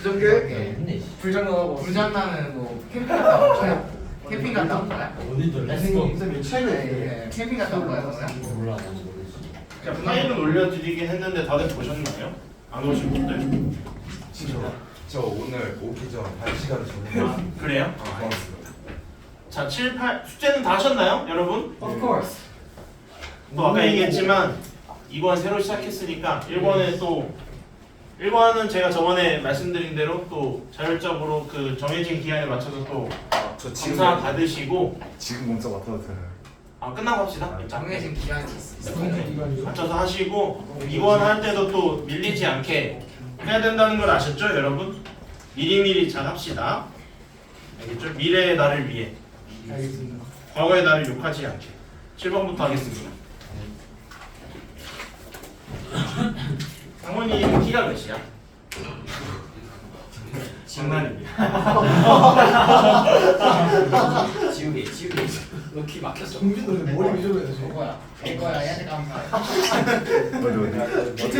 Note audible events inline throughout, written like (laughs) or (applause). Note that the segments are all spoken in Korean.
부정교회 불장난하고 불장난은 뭐 캠핑 갔다 온 거야? 캠핑 갔다 온 거야? 오늘도 선생님 쌤 네, 최근에 캠핑 갔다 온 거야 그러면? 몰라 난 모르겠어 자, 파일은 올려드리긴 했는데 다들 보셨나요? 안 오신 분들? 저, 저 오늘 오기 전 1시간 전에 (laughs) 아, 그래요? 자, 7, 8 숙제는 다 하셨나요, 여러분? Of course 또 아까 얘기했지만 2권 새로 시작했으니까 1권에 또 1권은 제가 저번에 말씀드린 대로 또 자율적으로 그 정해진 기한에 맞춰서 또 저 지금 검사 받으시고 지금 검사 맡아도 되나요? 아 끝나고 합시다. 정해진 기한이 있어 맞춰서 하시고 2권 할 때도 또 밀리지 않게 해야 된다는 걸 아셨죠, 여러분? 미리미리 잘 합시다. 알겠죠? 미래의 나를 위해 알겠습니다 과거의 나를 욕하지 않게 7번부터 하겠습니다. 상원님 키가 몇이야? 장난입니다. 지우개 지우개 너키 막혔어 근데 머리 위주로 해서 이거야 이거야 얘한테 감사해 어디 어디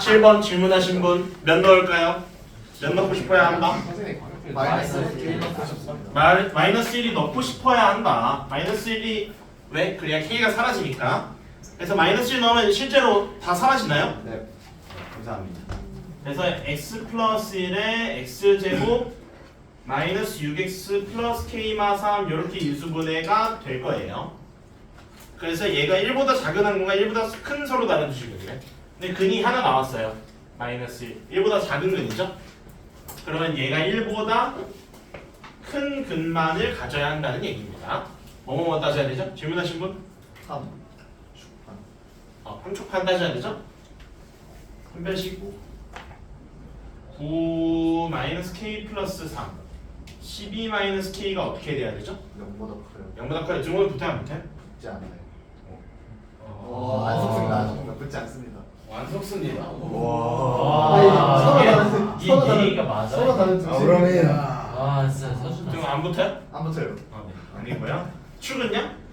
7번 질문하신 분 몇 넣을까요? 몇 넣고 싶어야 한다? 마이너스 마, 마이너스 1이 넣고 싶어야 한다. 마이너스 1이 왜? 그래야 K가 사라지니까. 그래서 마이너스 1 넣으면 실제로 다 사라지나요? 네 감사합니다. 그래서 x 플러스 1에 x제곱 마이너스 6x 플러스 k마 3 이렇게 인수분해가 될 거예요. 그래서 얘가 1보다 작은 항공과 1보다 큰 서로 다른 주식이거든요. 근데 근이 하나 나왔어요. 마이너스 1. 1보다 작은 근이죠. 그러면 얘가 1보다 큰 근만을 가져야 한다는 얘기입니다. 뭐뭐 따져야 되죠? 질문하신 분? 3 어, 함축판 따져야 되죠? 한별식 9 마이너스 k 플러스 3 12 마이너스 k가 어떻게 돼야 되죠? 0보다 커요 0보다 커요. 증오를 붙어야 안 붙어요? 붙지 않아요 어. 안 속습니다 붙지 않습니다 와 서로 다른 이 서로 다른 얘기가 맞아 서로 다른 아, 그러면 아 진짜 서준아 증오 안 붙어요? 안 붙어요 아, 네. 아니고요. 축은요?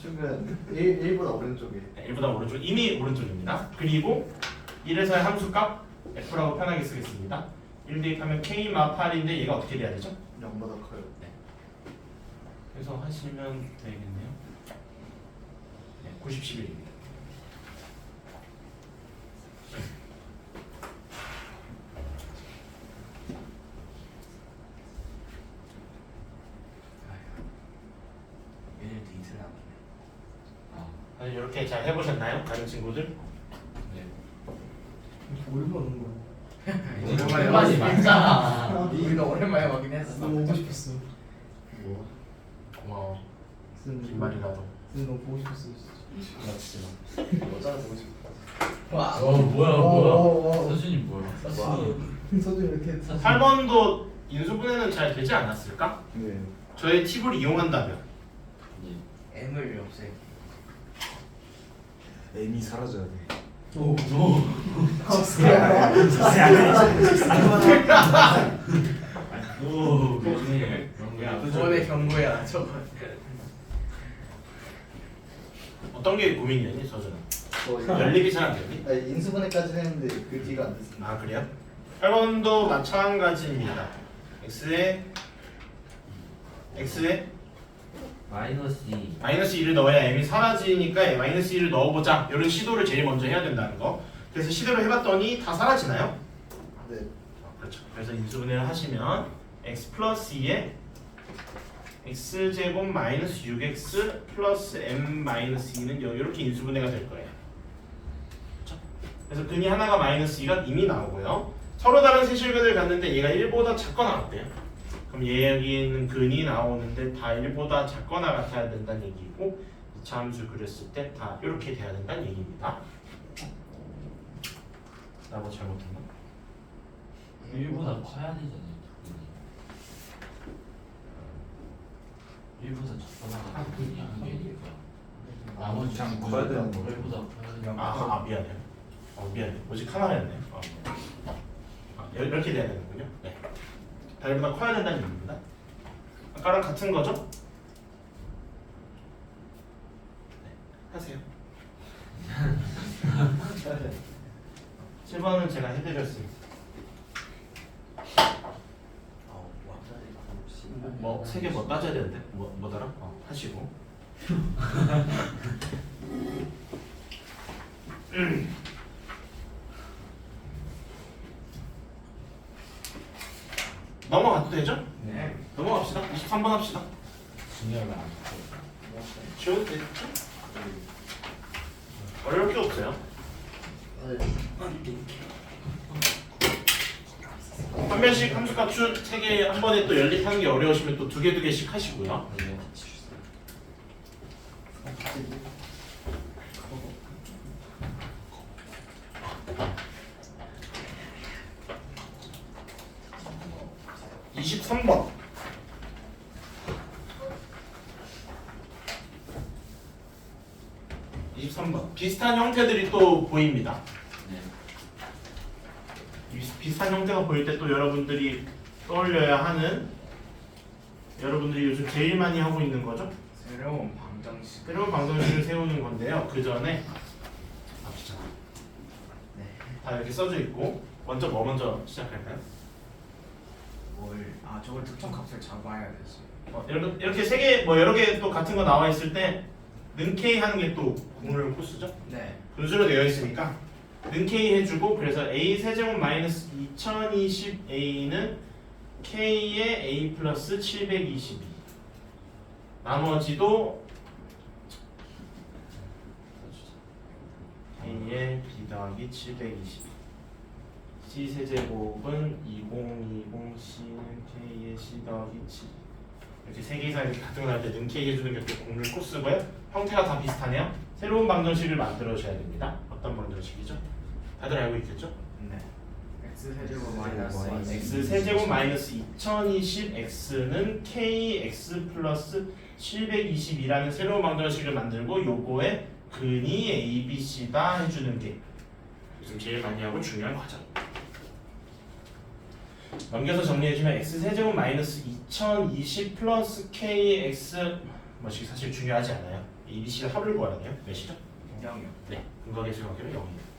출근 1, 1보다 오른쪽에 네, 1보다 오른쪽 이미 오른쪽입니다. 그리고 1에서의 함수값 f라고 편하게 쓰겠습니다. 1 대입하면 k 마 8인데 얘가 어떻게 돼야 되죠? 0보다 커요 그래서 하시면 되겠네요. 네, 90, 11입니다. 얘네도 이틀 남았네 다들 이렇게 잘 해보셨나요? 다른 친구들? 얼마 오는 거야. 오랜만에 와보긴 맞잖아. 우리가 오랜만에 와긴 했었어. 너무 오고 싶었어. 뭐? 고마워. 쌤 뒷말이라도. 쌤 너무 보고 싶었어 나 진짜 여자가 보고 싶어. 와. 어 뭐야 어, 어, 뭐야? 어. 서준이 뭐야? 서준 이렇게 8번도 인수분해는 잘 되지 않았을까? 네. 저의 팁을 이용한다면. M을 없애. M이 사라져야 돼 오 오, 그러네. 그런 거. 저번에 경고야 저번 어떤 게 고민이었니 서준아? 저 이거 연립이 잘 안 되니? 아니, 인수분해까지 했는데 그 뒤가 안 됐습니다 아 그래요? 8번도 마찬가지입니다. x에 x에 마이너스 2 마이너스 1을 넣어야 m이 사라지니까 마이너스 1을 넣어보자. 이런 시도를 제일 먼저 해야 된다는 거. 그래서 시도를 해봤더니 다 사라지나요? 네. 어, 그렇죠. 그래서 인수분해를 하시면 x 플러스 2에 x제곱 마이너스 6x 플러스 m 마이너스 2는 이렇게 인수분해가 될 거예요. 그렇죠? 그래서 근이 하나가 마이너스 2가 이미 나오고요. 서로 다른 세실근을 갖는데 얘가 1보다 작거나 같대요 그럼 얘 여기 있는 근이 나오는데 다 1보다 작거나 같아야 된다는 얘기고 이차 함수 그렸을 때 다 이렇게 돼야 된다는 얘기입니다 나 뭐 잘못했나? 1보다 커야 되잖아요 1보다 작거나 그게 아니니까 나머지 그냥 커야 되는 거. 1보다 커야 되는 아, 아 미안해. 어 미안해. 오직 하나였네. 어. 아, 여- 이렇게 돼야 되는군요. 네. 다리보다 커야 된다는 얘기입니다. 아까랑 같은 거죠? 네, 하세요. (laughs) 7번은 제가 해드렸습니다. 어, 뭐, 세개뭐 뭐 따져야 되는데? 뭐, 뭐더라? 어, 하시고. 음. (laughs) (laughs) 넘어가도 되죠? 네. 넘어갑시다. 23번 합시다. 중요하면 안 쉬워도 되죠? 어려울 게 없어요. 한 변씩 함수 값준 세개 한 번에 또 연립하는 게 어려우시면 또 두 개 두 개씩 하시고요. 돼. 23번. (23번) 비슷한 형태들이 또 보입니다 네. 비- 비슷한 형태가 보일 때 또 여러분들이 떠올려야 하는 여러분들이 요즘 제일 많이 하고 있는 거죠 새로운 방정식. 새로운 방정식을 세우는 건데요 그 전에 합시다 네. 다 이렇게 써져 있고 먼저 뭐 먼저 시작할까요? 뭘? 아 저걸 특정 값을 잡아야 되지. 어, 이렇게 이렇게 세 개 뭐 여러 개 또 같은 거 나와 있을 때 능K 하는 게 또 공을 코스죠. 네. 분수로 되어 있으니까 능K 해주고 그래서 a 세제곱 마이너스 2020a는 k의 a 플러스 722 나머지도 k의 b 더하기 722 c 세제곱은 2020c는 k의 c 더하기 7 이렇게 세개 이상 이렇게 나올 때 능케이 해주는 게또 공률 코스고요. 형태가 다 비슷하네요. 새로운 방정식을 만들어 줘야 됩니다. 어떤 방정식이죠? 다들 알고 있겠죠? 네. x 세제곱 마이너스 x 세제곱 마이너스 2020x는 kx 플러스 722라는 새로운 방정식을 만들고 요거에 근이 a, b, c다 해주는 게 요즘 제일 많이 하고 중요한 과정. 넘겨서 정리해주면 x 세제곱 마이너스 2020 플러스 kx 뭐시 사실 중요하지 않아요. a, b, c를 합을 구하네요. 몇이죠? 영역. 네, 근거계수 관계는 0입니다.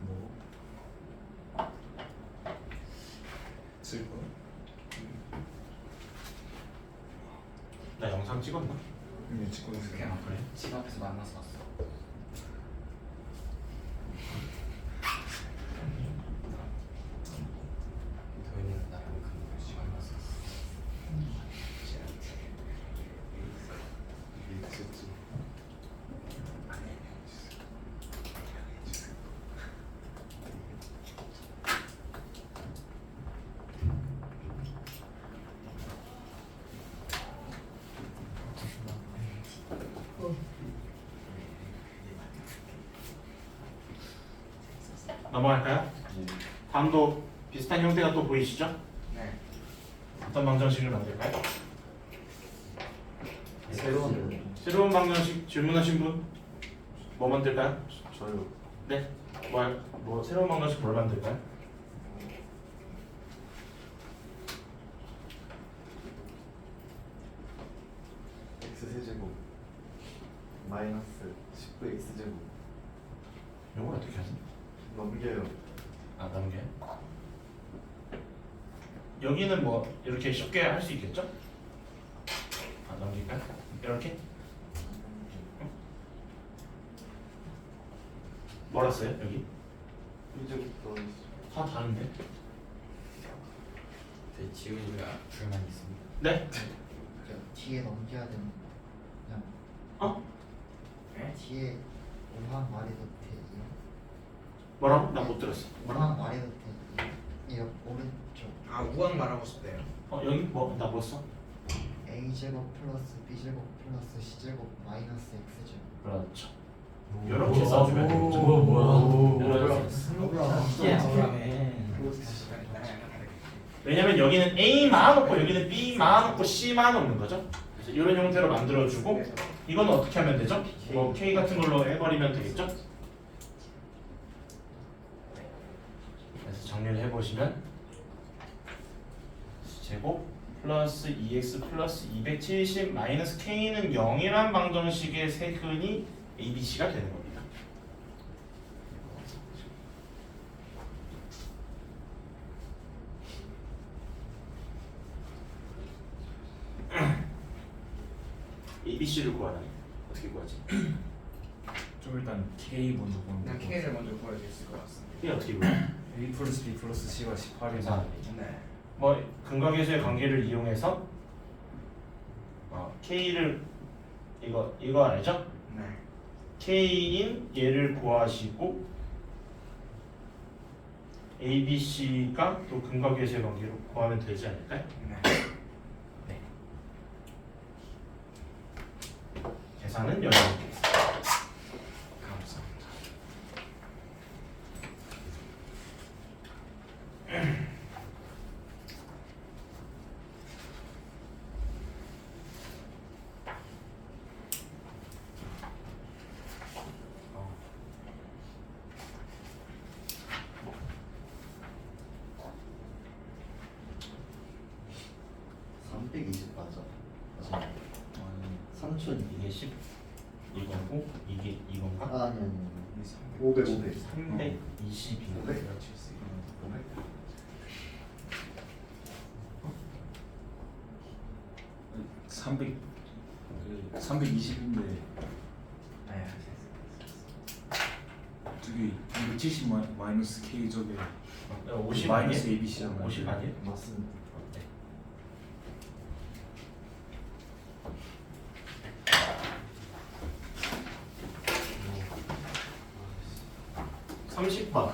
뭐? 쓸 거? 찍었나? 응 찍고 있어 그냥 그래? 집 앞에서 만나서 왔어. 도현이랑 나랑 그 시간 났었어. 있었지 넘어갈까요? 다음도 비슷한 형태가 또 보이시죠? 네. 어떤 방정식을 만들까요? 새로운 새로운 방정식 질문하신 분? 뭐 만들까요? 저요 네. 뭐, 할- 뭐 새로운 방정식 뭘 만들까요? x 세제곱 마이너스 19x 제곱 이걸 어떻게 하지? 넘겨요. 아 넘겨. 여기는 뭐 이렇게 쉽게 할 수 있겠죠? 아 넘길까요? 이렇게? 써요 여기? 이제부터 다 다른데? 제 지우기가 불만 있습니다. 네? 뒤에 넘겨야 되는 그냥 어? 네? 뒤에 오만 말해도 돼요? 뭐라고? 나 못 들었어. 뭐라고? 말해도 오른쪽 아 우왕 말하고 싶대요. 어 여기 뭐나뭐 써? a 제곱 플러스 b 제곱 플러스 c 제곱 마이너스 x 제곱 그렇죠. 이렇게 써주면 되겠죠. 뭐야? 이렇게. 예. 네. 왜냐면 여기는 A만 없고 여기는 B만 없고 C만 없는 거죠. 그래서 이런 형태로 만들어주고 이거는 어떻게 하면 되죠? 뭐 K 같은 걸로 해버리면 되겠죠? 그래서 정리를 해보시면 제곱 플러스 2x 플러스 270 마이너스 k는 0이란 방정식의 세근이 abc가 되는 겁니다. abc를 구하라니 어떻게 구하지? 좀 일단 K 먼저 보는 그냥 거. K를 먼저 구해줬을 것 같습니다. 이게 어떻게 구해? A 플러스 B 플러스 C가 18이면 계산하기. 네. 뭐 근각계수의 관계를 이용해서 어, k를 이거 이거 알죠? 네. k인 얘를 구하시고 a, b, c가 또 근각계수의 관계로 구하면 되지 않을까요? 네. 계산은 여기까지. 감사합니다. 어. 320 맞아. 맞아. 삼촌 이게 10 이거고 이게 이건가? 아 아니 아니. 500 500 320인가? 500 300 그 320인데 네. 저기 270 마이- 마이너스 K 저게 50 마이너스? ABC잖아요. 50 아니에요? 맞습니다 네. 삼십 번.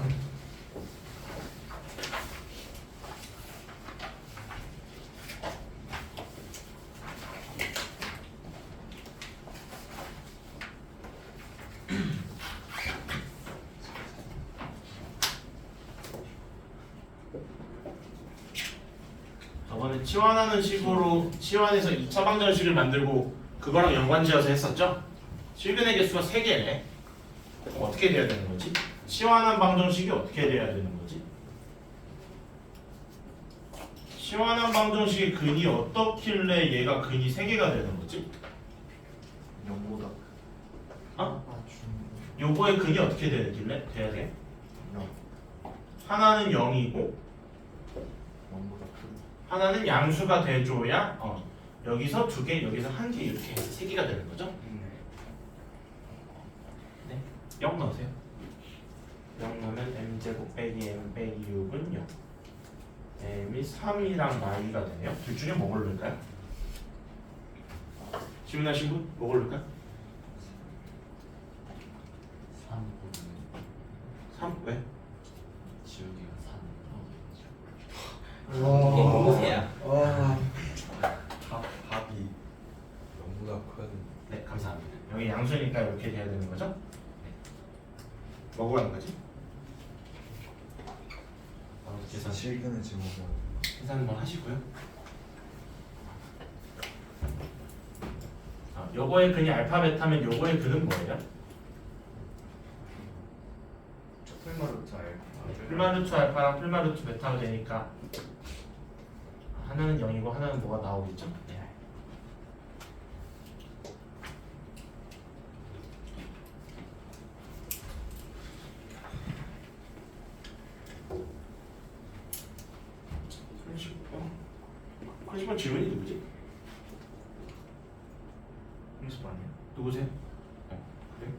저번에 치환하는 식으로 치환해서 2차 방정식을 만들고 그거랑 연관지어서 했었죠? 실근의 개수가 3개네 그럼 어떻게 돼야 되는 거지? 치환한 방정식이 어떻게 돼야 되는 거지? 치환한 방정식의 근이 어떻길래 얘가 근이 3개가 되는 거지? 0보다 어? 아 중. 요거의 근이 어떻게 되길래 돼야 돼? 0 하나는 0이고 0보다 큰 하나는 양수가 돼줘야 어, 여기서 두 개, 여기서 한 개 이렇게 세 개가 되는 거죠? 네, 0 넣으세요. 0 넣으면 m 제곱 빼기 m 빼기 6은 0. m이 3이랑 y가 되네요. 둘 중에 뭐 고를까요? 질문하신 분? 뭐 고를까요? 3 3 왜? 지우기가 3. 누구세요? 합, 합이 0보다 큰 네, 감사합니다. 여기 양수니까 이렇게 돼야 되는 거죠? 네. 뭐 구하는 거지? 바로 계산. 실근의 제곱은 계산 한번 하시고요. 아, 요거의 근이 알파 베타면 요거의 근은 뭐예요? 풀마루트 알파. 풀마루트 알파랑 풀마루트 베타가 되니까 하나는 0이고 하나는 뭐가 나오겠죠? 네. 손쉽은 질문이 누구지? 연습 아니야? 누구세요? 어, 그래?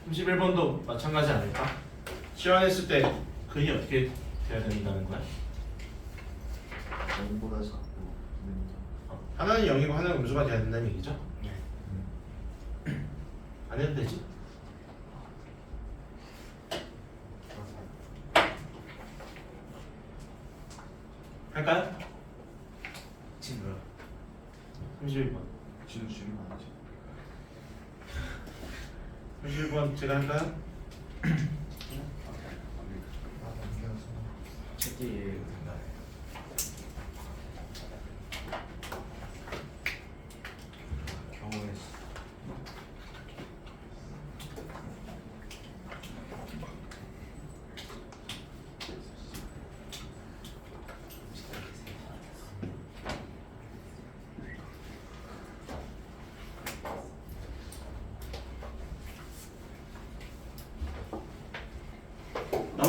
삼 31번도 마찬가지 아닐까? 시연했을 때 근이 어떻게 돼야 된다는 거야? 0보다 작고 는 어, 하나는 0이고 하나는 음수가 돼야 된다는 얘기죠? 네. 해도 되지? 할까요? 뭐야? 31번 진우 줄이면 안 되지 31번 제가 할까요? 아 넘겨서 책이 된다. 경우에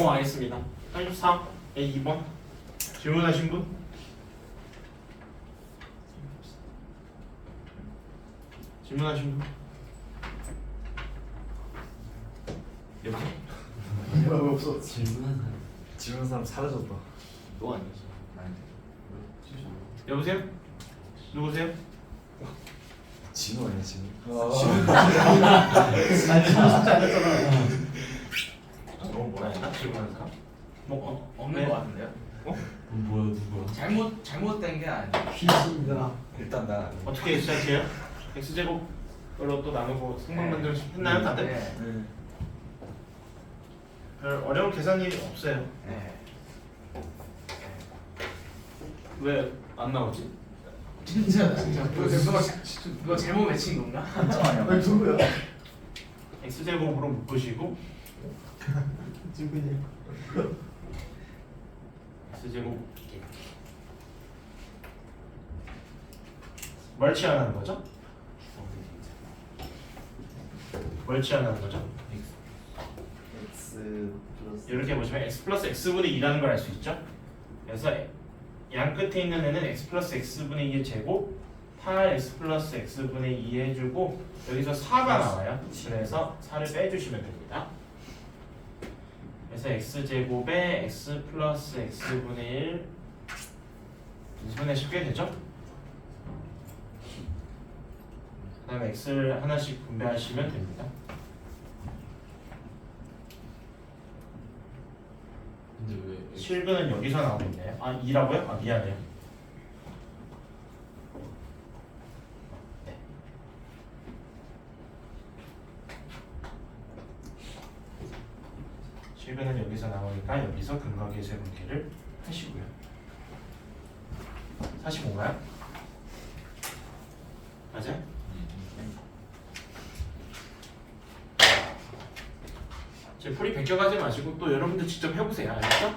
넘어가겠습니다. 34 A 2번. 질문하신 분? 질문하신 분? 여보세요? 왜 없어? 질문한 사람. 질문 사람 사라졌다. 너 아니었어 아니 여보세요? 누구세요? 진우 아니야 진우 너 뭐라 했나? 질문한 사람? 뭐 어, 없는 거 같은데요? 뭐야 누구야 잘못 잘못된 게 아니에요. 귀신이다 일단 나 어떻게 시작해요? x제곱으로 또 나누고 네. 만들 했나요 다들? 네. 네 별 어려운 계산이 없어요 네. 왜 안 나오지? 진짜 진짜 누가 누가 누가 잘못 외친 건가? 왜 누구야 x제곱으로 묶으시고 (laughs) 누구냐 x제곱 뭘 취하는 거죠? 뭘 취하는 거죠? X 플러스 이렇게 보시면 x 플러스 x분의 2라는 걸 알 수 있죠? 그래서 양 끝에 있는 애는 x 플러스 x분의 2의 제곱 8x 플러스 x분의 2 해주고 여기서 4가 나와요 그래서 4를 빼주시면 됩니다 그래서 x제곱에 x 플러스 x분의 1 2분의 10개 되죠? 다음에 x를 하나씩 분배하시면 됩니다 근데 왜 실근은 여기서 나오고 있네요. 아 2라고요? 아 미안해요. 네. 실근은 여기서 나오니까 여기서 근각의 세분계를 하시고요. 45가요? 맞아요? 제 풀이 베껴가지 마시고 또 여러분들 직접 해보세요. 알겠죠? 네.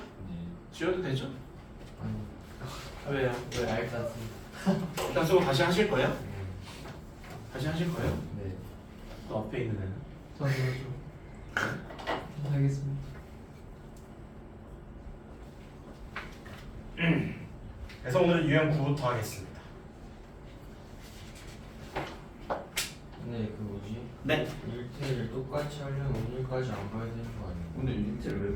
지워도 되죠? 아, 왜요? 왜? 알것 같습니다 일단 쓰고 다시 하실 거예요? 다시 하실 거예요? 네 또 앞에 있는 애는? 저도 좀 (clears throat) 하겠습니다 그래서 오늘 유형 9부터 하겠습니다. 근데 그 뭐지 네. 일태를 똑같이 하려면 오늘까지 안 봐야 되는 거 아니에요? 근데 인텔 왜